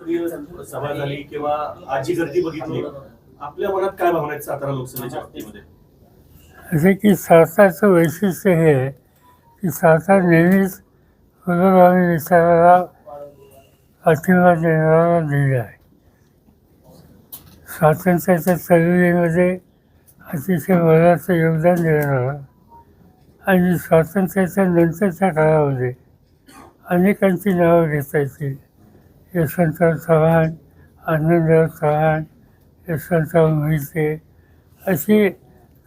सभा झाली किंवा आजी गर्दी बघितली. आपल्या मनात काय भावना आहेत सातारा लोकसभेच्या बाबतीमध्ये? असे की सातारचं वैशिष्ट्य हे आहे की सातार नेहमीच पुरोगामी विचाराला पाठिंबा देणारा जिल्हा आहे. स्वातंत्र्याच्या चळवळीमध्ये अतिशय मोलाचं योगदान देणारा आणि स्वातंत्र्याच्या नंतरच्या काळामध्ये अनेकांची नावं घेता येतील. यशवंतराव चव्हाण आनंदराव चव्हाण यशवंतराव मोहिते अशी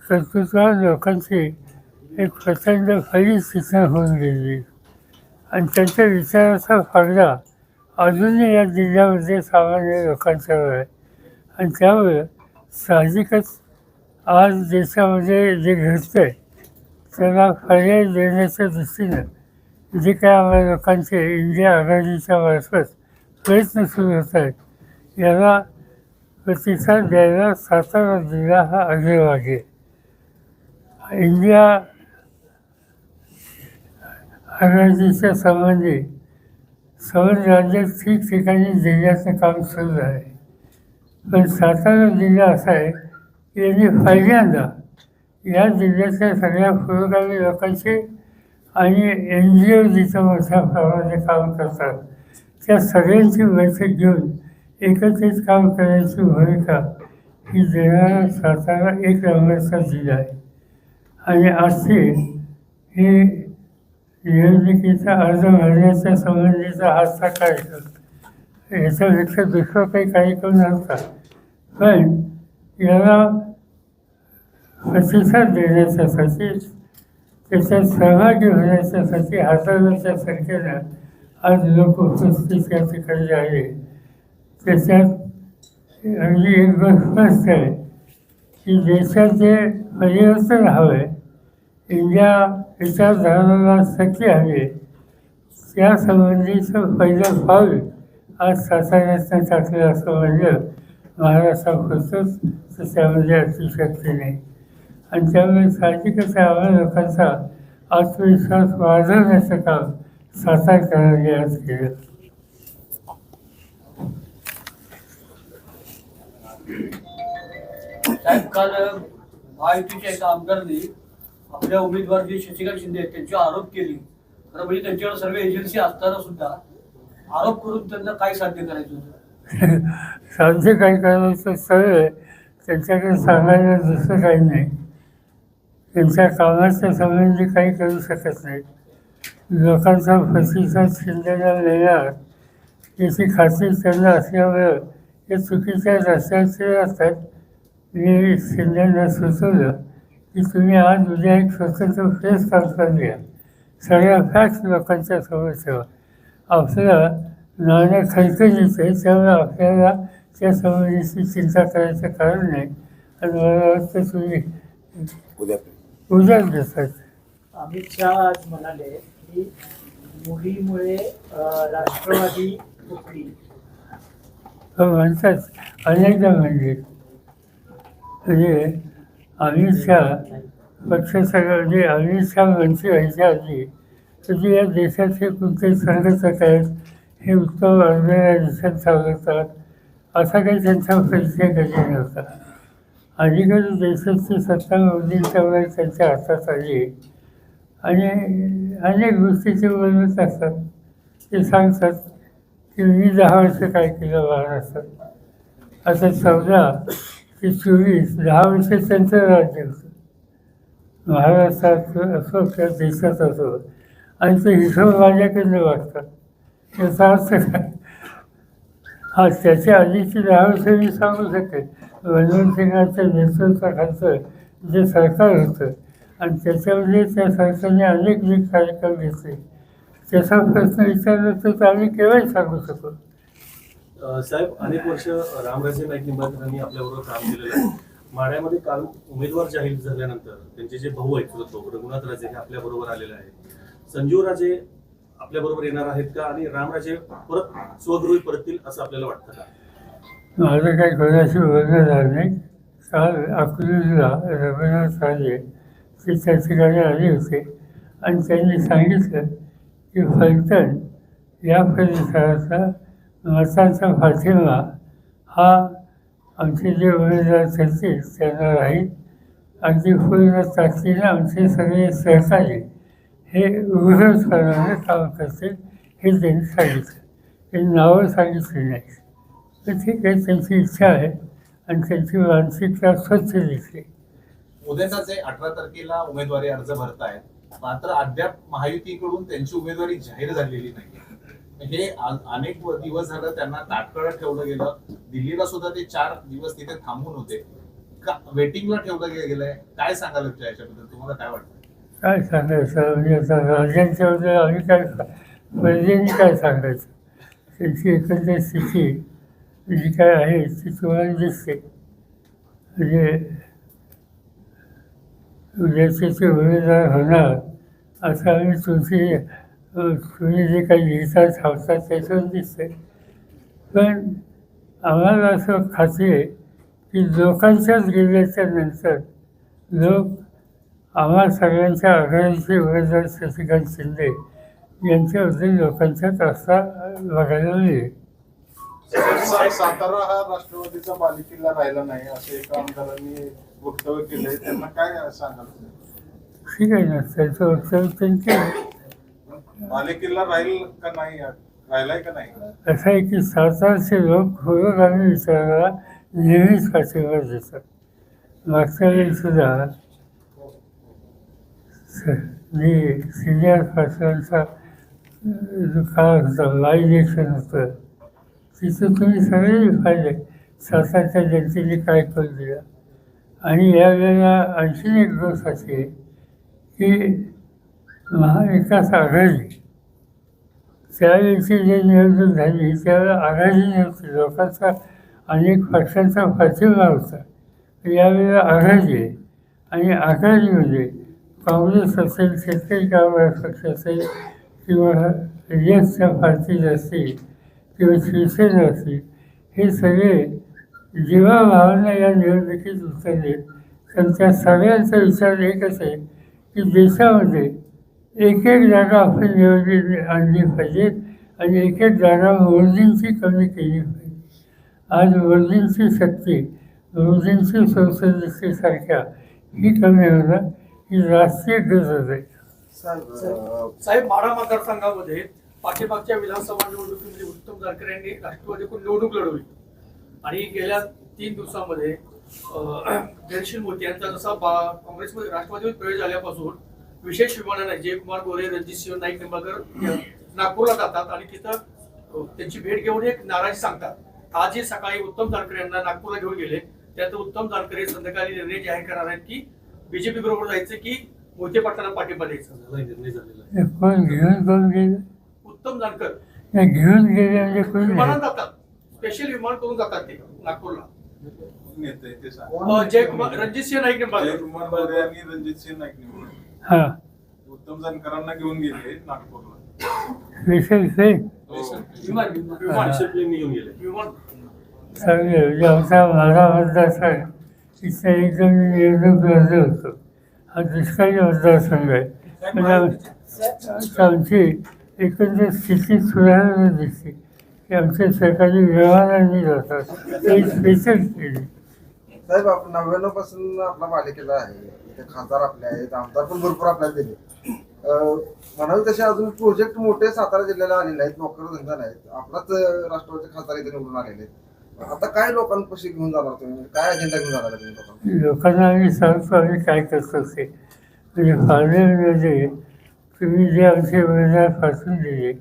संस्कृतवान लोकांची एक प्रचंड फळीच तिथं होऊन गेली. आणि त्यांच्या विचाराचा फायदा अजूनही या जिल्ह्यामध्ये सामान्य लोकांच्यावर आहे. आणि त्यामुळे साहजिकच आज देशामध्ये जे घडतंय त्याला पर्याय देण्याच्या दृष्टीनं जे काय आम्हाला लोकांचे इंडिया आघाडीच्या मार्फत प्रयत्न सुरू होत आहेत. याला प्रतिसाद द्यायला सातारा जिल्हा हा अग्रभागी आहे. इंडिया आघाडीच्या संबंधी सर्व राज्यात ठिकठिकाणी जिल्ह्याचं काम सुरू आहे. पण सातारा जिल्हा असा आहे की यांनी पहिल्यांदा या जिल्ह्यातल्या सगळ्या पुरोगामी लोकांचे आणि एन जी ओ जिथं मोठ्या प्रमाणात काम करतात त्या सगळ्यांची बैठक घेऊन एकत्रित काम करण्याची भूमिका ही देणारा सातारा एक नंबरचा जिल्हा आहे. आणि आजची ही निवडणुकीचा अर्ज भरण्याच्या संबंधीचा आजचा कार्यक्रम याच्यापेक्षा दुसरा काही कार्यक्रम नव्हता पण याला प्रतिसाद देण्याच्यासाठी त्याच्यात सहभागी होण्याच्यासाठी हाताळण्याच्या संख्येनं आज लोक उपस्थित या ठिकाणी आहे. त्याच्यात अगदी एक गोष्ट स्पष्ट आहे. की देशाचे परिवर्तन हवे. आहे इंडिया विचारधाराला शक्ती हवी आहे त्यासंबंधीचं पहिलं पाऊल आज साताऱ्यातनं टाकलं असं म्हणलं महाराष्ट्रापुरतंच तर त्यामध्ये शकते नाही आणि त्यामुळे साहजिकच आम्हाला लोकांचा आत्मविश्वास वाढवण्याचं काम सातारकरांनी आज केलं साहेब काल महायुतीच्या एका आमदारांनी आपल्या उमेदवार जे शशिकांत शिंदे आहेत त्यांच्यावर आरोप केले. खरं म्हणजे त्यांच्यावर सर्व एजन्सी असताना सुद्धा आरोप करून त्यांना काय साध्य करायचं होतं? साध्य काही करायचं सगळं आहे. त्यांच्याकडे सांगायला दुसरं काही नाही. त्यांच्या कामाच्या संबंधी काही करू शकत नाही. लोकांचा प्रतिसाद शिंदेला मिळणार याची खात्री त्यांना असल्यामुळं हे चुकीच्या रस्त्याचे असतात. मी शिंदेना सुचवलं की तुम्ही आज उद्या एक स्वतंत्र प्रेस कॉन्फरन्स घ्या. सगळ्या फॅक्ट लोकांच्या समोर ठेवा आपलं नाणं खळखळीचं आहे त्यामुळे आपल्याला त्या संबंधीची चिंता करायचं कारण नाही. आणि मला वाटतं तुम्ही उद्या. उद्याच घेतात अमित शहा आज म्हणाले की मुलीमुळे राष्ट्रवादी तुटली म्हणतात अनेकदा म्हणजे म्हणजे अमित शहा पक्ष सगळं अमित शहा मंत्री व्हायच्या आधी म्हणजे या देशाचे कोणते संघटक आहेत हे उत्तम देशात चालवतात. असा काही त्यांचा परिचय कधी नव्हता. अलीकडे देशाची सत्ता मोदींच्या वेळेस त्यांच्या हातात आली. आणि अनेक गोष्टीचे बोलत असतात. ते सांगतात की मी दहा वर्ष काय केलं महाराष्ट्रात आता चौदा ते चोवीस दहा वर्ष त्यांचं राज्य होतं. महाराष्ट्रात असो किंवा देशात असो आणि ते हिशोब माझ्याकडनं वागतात याचा अर्थ काय हा त्याच्या आधीची दहा वर्ष मी सांगू शकेन. मनमोहन सिंगाच्या नेतृत्वाखालचं जे सरकार होतं आणि त्याच्यामध्ये त्या सरकारने अनेक नीट कार्यक्रम घेतले. त्याचा प्रश्न विचारला तर आम्ही केव्हाही सांगू शकतो साहेब अनेक वर्ष रामराजे नाईक निंबाळकरांनी आपल्याबरोबर काम केलेलं आहे. माढ्यामध्ये काल उमेदवार जाहीर झाल्यानंतर त्यांचे जे भाऊ आहेत चुलत रघुनाथ राजे हे आपल्या बरोबर आलेले आहेत. संजीव राजे आपल्या बरोबर येणार आहेत का? आणि रामराजे परत स्वगृही परततील असं आपल्याला वाटतं का? माझं काही कोणाशी बोलणं झालं नाही. काल अकलूजला रघुनाथ राजे ते चर्चेकडे आले होते. आणि त्यांनी सांगितलं की फलटण या परिसराचा मताचा पाठिंबा हा आमचे जे उमेदवार ठरतील त्यांना राहील. अगदी पूर्ण ताकदीने आमचे सगळे सहकारी हे उघडपणाने करणारे काम करतील हे त्यांनी सांगितलं. ते नावं सांगितली नाही तर ठीक आहे त्यांची इच्छा आहे आणि त्यांची मानसिकता स्वच्छ दिसते उद्याचे अठरा तारखेला उमेदवारी अर्ज भरतायत. मात्र अद्याप महायुतीकडून त्यांची उमेदवारी जाहीर झालेली नाही हे आ- अनेक दिवस झालं त्यांना ताटकळत ठेवलं गेलं. दिल्लीला सुद्धा ते चार दिवस तिथे थांबून होते. का वेटिंगला ठेवलं गेलंय? काय सांगाल तुमच्या याच्याबद्दल? तुम्हाला काय वाटतं? काय सांगायचं? म्हणजे आता आम्ही काय पहिल्यांनी काय सांगायचं? त्यांची एकंदर स्थिती जी काय आहे ती तुम्हाला दिसते. म्हणजे उद्याचे ते उमेदवार होणार असं आम्ही तुमची तुम्ही जे काही लिहिता थांबतात त्याच्यावर दिसते पण आम्हाला असं खात्री आहे की लोकांच्याच गेल्याच्यानंतर लोक आम्हा सगळ्यांच्या आघाडीचे उमेदवार शशिकांत शिंदे यांच्याबद्दल लोकांच्यात असा बघायला मिळेल. सातारा हा राष्ट्रवादीचा बालिकिल्ला राहिला नाही असे एका आमदारांनी वक्तव्य केलंय त्यांना काय सांगाल? ठीक आहे ना त्याचं वक्तव्य त्यांचे बालेकिल्ला राहील का नाही? राहिलाय का नाही? असं आहे की सातारचे लोक पुरोगामी विचाराला नेहमीच पाठिंबा देतात मागच्या वेळी सुद्धा स- मी सिनियर जो काळ होता ला इलेक्शन होतं. तिथं तुम्ही सगळे पाहिले सातारच्या जनतेने काय करून दिलं? आणि यावेळेला आणखीन एक गोष्ट अशी की महाविकास आघाडी त्यावेळीची जे निवडणूक झाली त्यावेळेला आघाडी नव्हती. लोकांचा अनेक पक्षांचा पाठिंबा होता. यावेळेला आघाडी आहे. आणि आघाडीमध्ये म्हणजे काँग्रेस असेल शेतकरी कामगार पक्ष असेल किंवा यशच्या पार्टीज असतील किंवा शिवसेना असतील हे सगळे जेव्हा भावना या निवडणुकीत उतरले. तर सगळ्यांचा विचार एकच आहे की देशामध्ये एक एक जागा आपण निवडली आणली पाहिजेत आणि एक एक जागा मोदींची कमी केली पाहिजे. आज मोदींची शक्ती मोदींची संसदेसारख्या ही कमी होणं ही राष्ट्रीय गरज आहे. साहेब माढा मतदारसंघामध्ये पाठीमागच्या विधानसभा निवडणुकीमध्ये उत्तम जानकर यांनी राष्ट्रवादीकडून निवडणूक लढवली. आणि गेल्या तीन दिवसामध्ये अं, जयशील मोती यांचा जसा काँग्रेसमध्ये राष्ट्रवादीमध्ये प्रवेश झाल्यापासून विशेष विमानाने जयकुमार गोरे रणजित सिंह नाईक निंबाळकर नागपूरला जातात आणि तिथं त्यांची भेट घेऊन एक नाराजी सांगतात. आजही सकाळी उत्तम जानकर यांना नागपूरला घेऊन गेले. त्यानंतर उत्तम जानकर हे संध्याकाळी निर्णय जाहीर करणार आहेत की बीजेपी बरोबर जायचं की मोहिते पाटलांना पाठिंबा द्यायचा? उत्तम जानकर घेऊन गेले कोण विमानात. जातात. स्पेशल विमान करून जातात ते नागपूरला. नेते ते सांग. जयकुमार रणजित सिंह नाईक यांनी रणजित सिंह नाईक निवडून हां. उत्तम जानकरांना घेऊन गेले नागपूरला. विमान विमान. डिसिप्लिन घेऊन गेले. विमान. म्हणजे आमचा माझा मतदारसंघ तिथं एकदम निवडणूक लढलो होतो. हा दुष्काळी मतदारसंघ आहे आमची एकंदर स्थिती सुधारणा दिसते. की आमच्या सरकारी व्यवहारांनी जातात ते स्पेशल केली. साहेब आपण नव्याण्णवपासून आपला पालिकेला आहे. इथे खासदार आपले आहेत आमदार पण भरपूर आपल्याला दिले. म्हणावे तसे अजून प्रोजेक्ट मोठे सातारा जिल्ह्याला आलेले आहेत नोकर धंदा नाहीत. आपलाच अं, राष्ट्रवादी खासदार इथे निवडून आलेले आहेत. आता काय लोकांपाशी घेऊन जाणार तुम्ही? काय अजेंडा घेऊन जाणार तुम्ही लोकांना लोकांना आम्ही सांगतो आम्ही काय करतो ते. म्हणजे पार्लमेंटमध्ये तुम्ही जे आमचे उमेदवार पाठवून दिले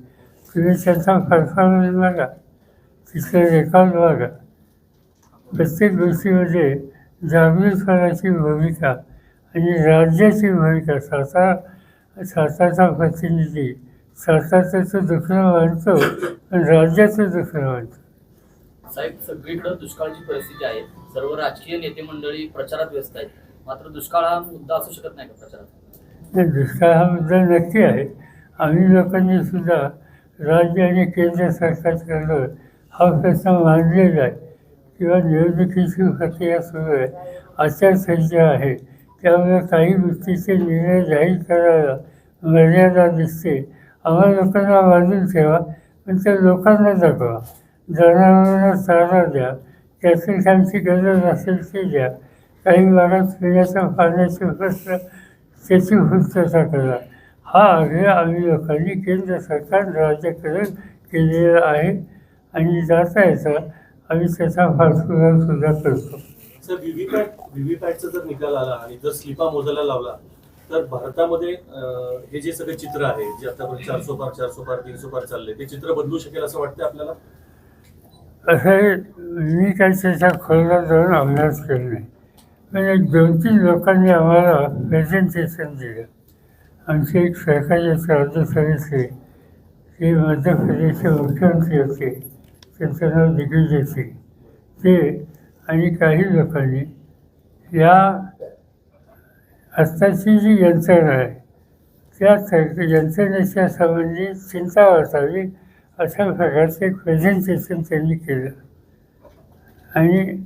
तुम्ही त्यांचा परफॉर्मन्स बघा तिथलं रेकॉर्ड बघा प्रत्येक गोष्टीमध्ये जागृतपणाची भूमिका आणि राज्याची भूमिका सातारा सातारचा प्रतिनिधी सातारचं दुखणं मानतो आणि राज्याचं दुखणं मानतो साहेब सगळीकडे दुष्काळाची परिस्थिती आहे. सर्व राजकीय नेते मंडळी प्रचारात व्यस्त आहेत. मात्र दुष्काळ हा मुद्दा असू शकत नाही का प्रचारात? नाही, दुष्काळ हा मुद्दा नक्की आहे. आम्ही लोकांनी सुद्धा राज्य आणि केंद्र सरकारकडं हा प्रश्न मांडलेला आहे. किंवा निवडणुकीची प्रक्रिया सुरू आहे. आचारसंहिता आहे. त्यामुळे काही गोष्टीचे निर्णय जाहीर करायला मर्यादा दिसते. आम्हा लोकांना बाजून ठेवा पण त्या लोकांना दाखवा. जनावरांना चारा द्या. त्याची त्यांची गरज असेल ती द्या. काही भागात पिण्याच्या पाण्याचे प्रश्न त्याची पूर्तता करा. हा आग्रह आम्ही लोकांनी केंद्र सरकार राज्याकडे केलेला आहे आणि जाता येता आम्ही त्याचा सुद्धा करतो. सर व्हीव्हीपॅट व्हीव्हीपॅटचा जर निकाल आला आणि जर स्लिपा मोजायला लावला तर भारतामध्ये हे जे सगळे चित्र आहे जे आतापर्यंत चारसो पार चारसो पार तीनशो पार चालले ते चित्र बदलू शकेल असं वाटतं आपल्याला? असं मी काही त्याच्या खोलात जाऊन अभ्यास केला नाही. एक दोन तीन लोकांनी आम्हाला प्रेझेंटेशन दिलं. आणखी एक सरकारचे राज्यसभेचे ते मध्य प्रदेशचे मुख्यमंत्री होते. त्यांचं नाव दिग्विजय होते ते आणि काही लोकांनी या आत्ताची जी यंत्रणा आहे त्या तर- यंत्रणेच्या संबंधी चिंता वाचावी अशा प्रकारचे एक प्रेझेंटेशन त्यांनी केलं. आणि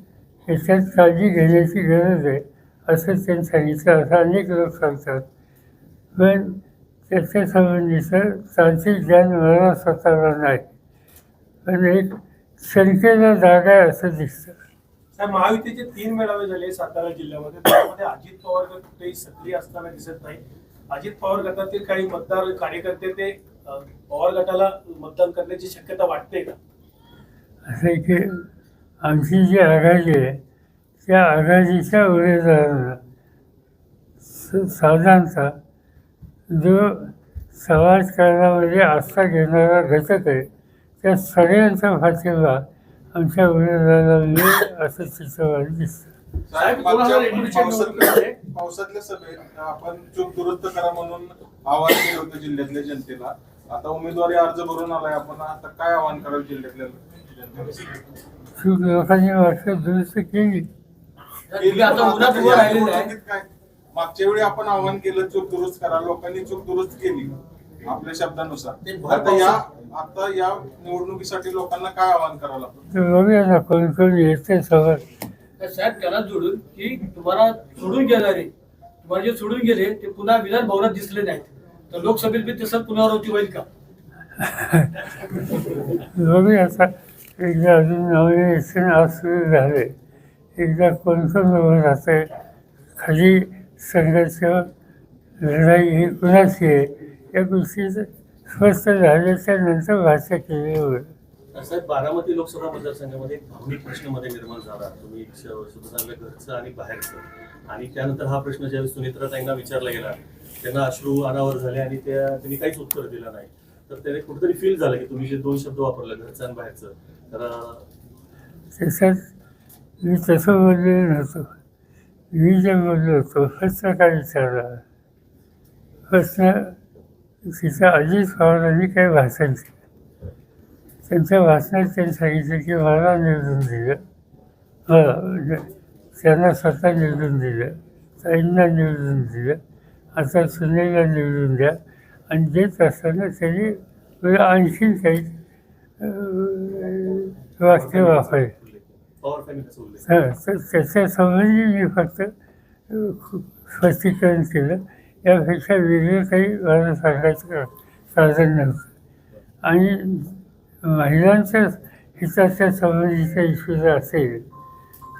याच्यात काळजी घेण्याची गरज आहे असं त्यांनी सांगितलं. असं अनेक लोक सांगतात पण त्याच्या संबंधीचं तांत्रिक ज्ञान मला स्वतःला नाही पण एक शंकेला जागा आहे असं दिसतं. साहेब महायुतीचे तीन मेळावे झाले सातारा जिल्ह्यामध्ये. त्यामध्ये अजित पवार गट कुठेही सक्रिय असताना दिसत नाही. अजित पवार गटातील काही मतदार कार्यकर्ते ते पवार गटाला मतदान करण्याची शक्यता वाटते का? असं आहे की आमची जी आघाडी आहे त्या आघाडीच्या उमेदवारांना साधारणतः जो समाजकारणामध्ये आस्था घेणारा घटक आहे त्या सगळ्यांचा पाठिंबा आमच्या उमेदवाराला मिळेल असं चित्र मला दिसतं. साहेब, पावसातल्या सभेत आपण चूक दुरुस्त करा म्हणून आवाहन केलं होतं जिल्ह्यातल्या जनतेला. आता उमेदवारी अर्ज भरून आलाय आपण आता काय आवाहन कराल जिल्ह्यातल्या चूक लोकांनी वाटतं दुरुस्त केली. आता उन्हात उभं राहिलेलं आहे. मागच्या वेळी आपण आवाहन केलं चूक दुरुस्त करा. लोकांनी चूक दुरुस्त केली आपल्या शब्दानुसार. आता या आता या निवडणुकीसाठी लोकांना काय आवाहन करावं लागतं? कोण कोण येते तर साहेब त्याला जोडून की तुम्हाला सोडून गेणारे तुम्हाला जे सोडून गेले ते पुन्हा विधान भवनात दिसले नाहीत. तर लोकसभेत बी तसं पुनरावृत्ती होईल का? बघूया आता. एकदा अजून आज सुरू झाले. एकदा कोण कोण उभं राहतंय? खाली संघर्ष लढाई ही कुणाची आहे? या गोष्टी स्पष्ट झाल्याच्यानंतर भाषा केली होईल साहेब बारामती लोकसभा मतदारसंघामध्ये एक भावनिक प्रश्नमध्ये निर्माण झाला. तुम्ही सांगलं घरचं आणि बाहेरचं. आणि त्यानंतर हा प्रश्न ज्यावेळेस सुनित्राताईंना विचारला गेला त्यांना अश्रू अनावर झाले आणि त्या त्यांनी काहीच उत्तर दिलं नाही. तर त्याने कुठेतरी फील झालं की तुम्ही जे दोन शब्द वापरले घरचं आणि बाहेरचं तर त्याच्यात मी तसं बोललेलो नव्हतो. मी जे बोललो होतो प्रश्न काय विचारला प्रश्न तिथं अजित पवारांनी काही भाषण केलं. त्यांच्या भाषणात त्यांनी सांगितलं की मला निवडून दिलं. हो, मला त्यांना स्वतः निवडून दिलं. ताईंना निवडून दिलं. आता सुनेला निवडून द्या. आणि देत असताना त्यांनी पुढे आणखीन काही वाक्य वापरले पवार तर त्याच्या संबंधी मी फक्त स्पष्टीकरण केलं. यापेक्षा वेगळं काही मला सांगायचं साधन नव्हतं. आणि महिलांच्या हिताच्या संबंधीचा इश्यू जर असेल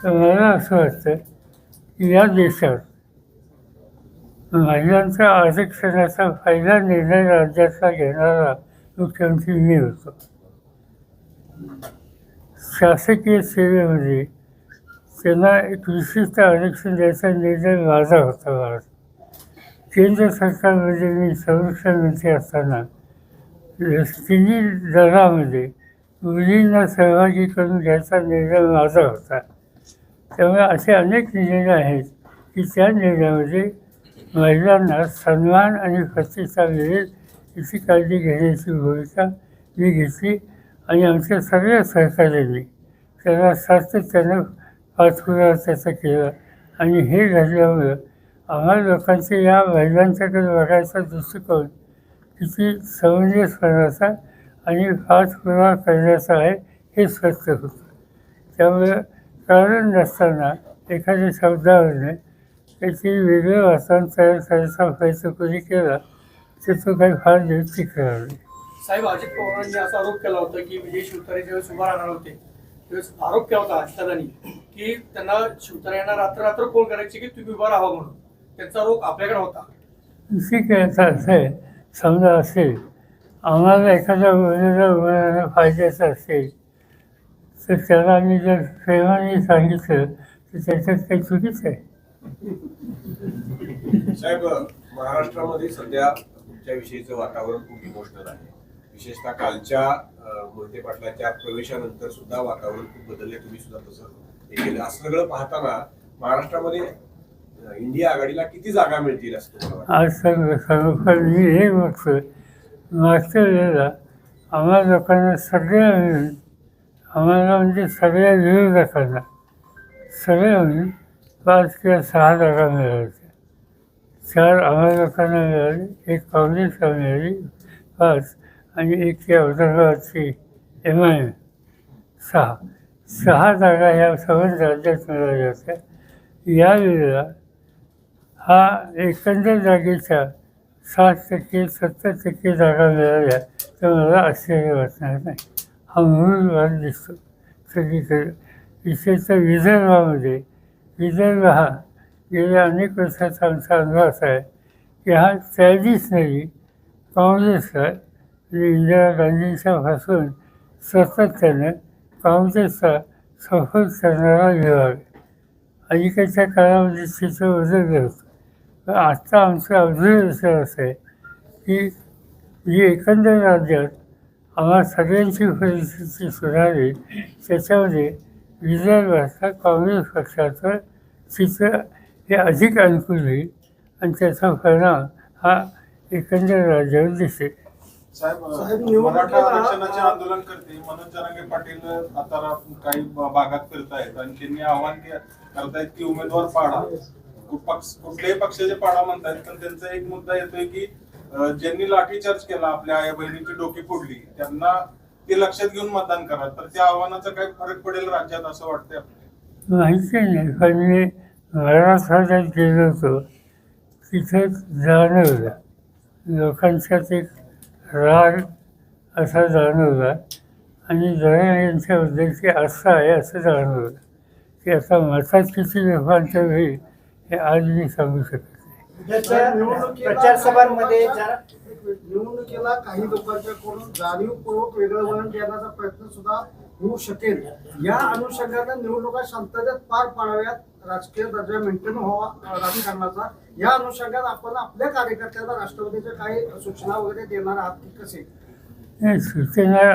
तर मला असं वाटतं की या देशात महिलांच्या आरक्षणाचा फायदा निर्णय राज्याचा घेणारा मुख्यमंत्री मी होतो. शासकीय सेवेमध्ये त्यांना एक विशिष्ट आरक्षण द्यायचा निर्णय माझा होता भारत केंद्र सरकारमध्ये मी संरक्षण मंत्री असताना तिन्ही दलामध्ये मुलींना सहभागी करून घ्यायचा निर्णय माझा होता. त्यामुळे असे अनेक निर्णय आहेत की त्या निर्णयामध्ये महिलांना सन्मान आणि प्रतिष्ठा मिळेल याची काळजी घेण्याची भूमिका मी घेतली. आणि आमच्या सगळ्या सहकार्यांनी त्याला सातत्यानं पाठपुरावा त्याचा केला. आणि हे घडल्यामुळं आम्हा लोकांचे या महिलांच्याकडे बघायचा दृष्टिकोन किती समंजसपणाचा आणि पाठपुरावा करण्याचा आहे हे स्पष्ट होतं. त्यामुळे कारण नसताना एखाद्या शब्दावरने त्याची वेगळं वाचन तयार करायचा प्रयत्न कोणी केला तर तो काही फार दिवस टिकणार नाही साहेब अजित पवारांनी असा आरोप केला होता की विजय शिवतारे ज्यावेळेस उभा राहणार होते त्यावेळेस आरोप केला होता अजितदादांनी की त्यांना शिवतारे यांना रात्र रात्र फोन करायचे की तुम्ही उभा राहा म्हणून. त्यांचा आरोप आपल्याकडे होता. ठीक आहे आता असं आहे समजा असेल आम्हाला एखाद्या मुलाला फायद्याचं असेल तर त्याला आम्ही जर प्रेमाने सांगितलं तर त्याच्यात काही चुकीचं आहे. साहेब महाराष्ट्रामध्ये सध्या तुमच्याविषयीचं वातावरण खूप इमोशनल आहे. विशेषतः कालच्या मोहिते पाटलाच्या प्रवेशानंतर सुद्धा वातावरण खूप बदलले तुम्ही सुद्धा तसं हे केलं. असं सगळं पाहताना महाराष्ट्रामध्ये इंडिया आघाडीला किती जागा मिळतील असं आज मी हे बघतो मागच्या वेळेला आम्हाला लोकांना सगळ्या मिळून आम्हाला म्हणजे सगळ्या विरोधकांना सगळ्या मिळून पाच किंवा सहा जागा मिळाल्या. होत्या चार आम्हा लोकांना मिळाली एक काँग्रेसला मिळाली पाच आणि एक त्या एम आय एम सहा. सहा जागा ह्या सगळ्याच राज्यात मिळाल्या होत्या यावेळेला हा एकंदर जागेच्या साठ टक्के सत्तर टक्के जागा मिळाल्या तर मला आश्चर्य वाटणार नाही. हा म्हणून वाद दिसतो. सगळीकडे. विशेषतः विदर्भामध्ये. विदर्भ हा गेल्या अनेक वर्षाचा आमचा अनुभव असा आहे की हा ट्रॅडिशनली काँग्रेसला इंदिरा गांधींच्या पासून सातत्याने काँग्रेसचा सफल करणारा विभाग. अलीकडच्या काळामध्ये चित्र बदललं होतं. पण आत्ता आमचं ऑब्झर्वेशन असं आहे की जी एकंदर राज्यात आम्हाला सगळ्यांची परिस्थिती सुधारली. त्याच्यामध्ये विदर्भातल्या काँग्रेस पक्षाचं चित्र हे अधिक अनुकूल होईल आणि त्याचा परिणाम हा एकंदर राज्यावर दिसेल. साहेब मराठा आरक्षणाचे आंदोलन करते. मनोज जरांगे पाटील आता काही भागात फिरतायत. आणि त्यांनी आव्हान करतायत की उमेदवार पाडा. पक्ष कुठल्याही पक्षाचे पाडा म्हणतायत पण त्यांचा एक मुद्दा येतोय की ज्यांनी लाठीचार्ज केला आपल्या आई बहिणीची डोकी फोडली त्यांना ते लक्षात घेऊन मतदान करा. तर त्या आव्हानाचा काही फरक पडेल राज्यात असं वाटतंय आपल्याला. माहिती नाही पण मी मराठवाड्यात गेलो होतो. तिथे जाणवलं. लोकांच्यात एक राग असा जाणवला आणि जया यांच्या यांच्याबद्दलची आस्था आहे असं जाणवलं की आता मतात किती लोकांचं होईल हे आज मी सांगू शकत नाही. उद्याच्या निवडणुकीला काही लोकांच्याकडून जाणीवपूर्वक वेगळं वळण देण्याचा प्रयत्न सुद्धा होऊ शकेल. या अनुषंगाने निवडणुका शांततेत पार पाडाव्यात. राजकीय दर्जा मेंटेन व्हावा राजकारणाचा. या अनुषंगात आपण आपल्या कार्यकर्त्यांना राष्ट्रवादीच्या काही सूचना वगैरे देणार आहात की कसे? सूचना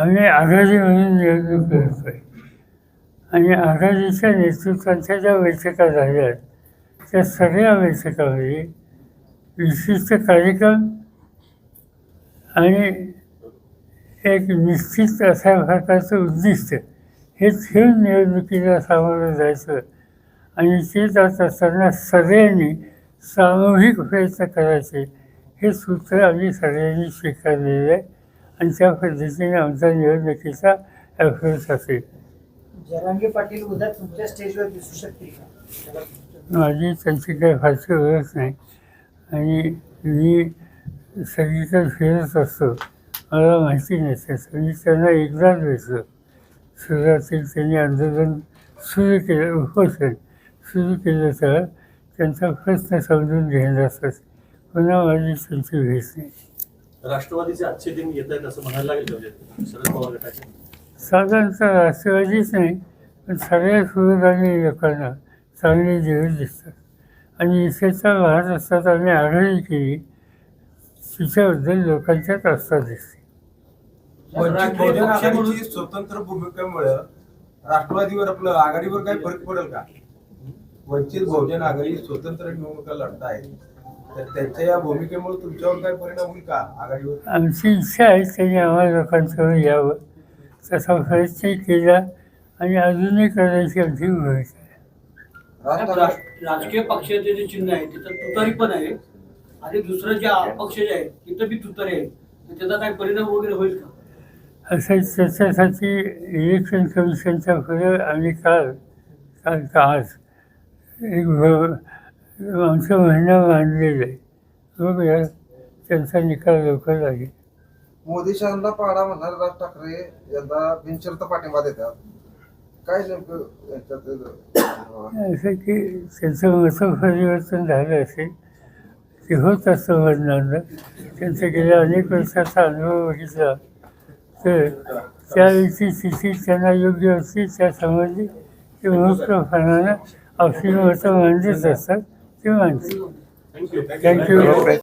आम्ही आघाडी म्हणून निवडणूक करतोय. आणि आघाडीच्या नेतृत्वाच्या ज्या बैठका झाल्या त्या सगळ्या बैठकामध्ये विशिष्ट कार्यक्रम आणि एक निश्चित अशा प्रकारचं उद्दिष्ट हे ठेवून निवडणुकीला सामोरं जायचं आणि ते जात असताना सगळ्यांनी सामूहिक प्रयत्न करायचे. हे सूत्र आम्ही सगळ्यांनी स्वीकारलेलं आहे आणि त्या पद्धतीने आमचा निवडणुकीचा अप्रोच असेल. जरांगे पाटील उद्या तुमच्या स्टेजवर दिसू शकतील का? माझी त्यांची काही फारशी ओळख नाही. आणि मी सगळीकडे फिरत असतो. मला माहिती नसते तर मी त्यांना एकदाच भेटलो सुरुवातीला त्यांनी आंदोलन सुरू केलं उपोषण सुरू. केलं तर त्यांचा प्रश्न समजून घेणार असत. पुन्हा माझी त्यांची भेट नाही. राष्ट्रवादीचे आजचे दिन येत आहेत असं म्हणायला लागेल शरद पवार गटाचे? साधारणतः राष्ट्रवादीच नाही पण सगळ्या सुविधांनी लोकांना चांगले दिवस दिसतात. आणि विशेषतः महाराष्ट्रात आम्ही आघाडी केली तिच्याबद्दल लोकांच्यात आस्था दिसते. वंचित बहुजन आघाडीची स्वतंत्र भूमिकेमुळे राष्ट्रवादीवर आपलं आघाडीवर काही फरक पडेल का? वंचित बहुजन आघाडी स्वतंत्र निवडणुका लढताय तर त्यांच्या या भूमिकेमुळे तुमच्यावर काय परिणाम होईल का आघाडीवर? आमची इच्छा आहे त्यांनी आम्हाला लोकांसमोर यावं. तसा प्रयत्न केला आणि अजूनही करण्याची आमची भूमिका आहे. हो, राज राज- राजकीय पक्षाचे जे चिन्ह आहे तिथं तुतारी पण आहे. आणि दुसरं जे अपक्ष जे आहे तिथं बी तुतारी आहे. तर त्याचा काय परिणाम वगैरे होईल का? असं त्याच्यासाठी इलेक्शन कमिशनच्या पुढे आम्ही काल काल का आज. एक आमचं म्हणणं मांडलेलं आहे. बघूया त्यांचा निकाल लवकर लागेल. मोदी शहांना पाडा म्हणणारे राज ठाकरे यंदा बिनशर्त पाठिंबा देतात. काय नेमकं असं की त्यांचं मतं परिवर्तन झालं असेल ते होत असतं वर्णांना त्यांचा गेल्या अनेक वर्षाचा अनुभव बघितला. तर त्यावेळीची स्थिती त्यांना योग्य असते त्या संबंधी ते मोठ्या औषधी मतं मांडत असतात ते मानते थँक्यू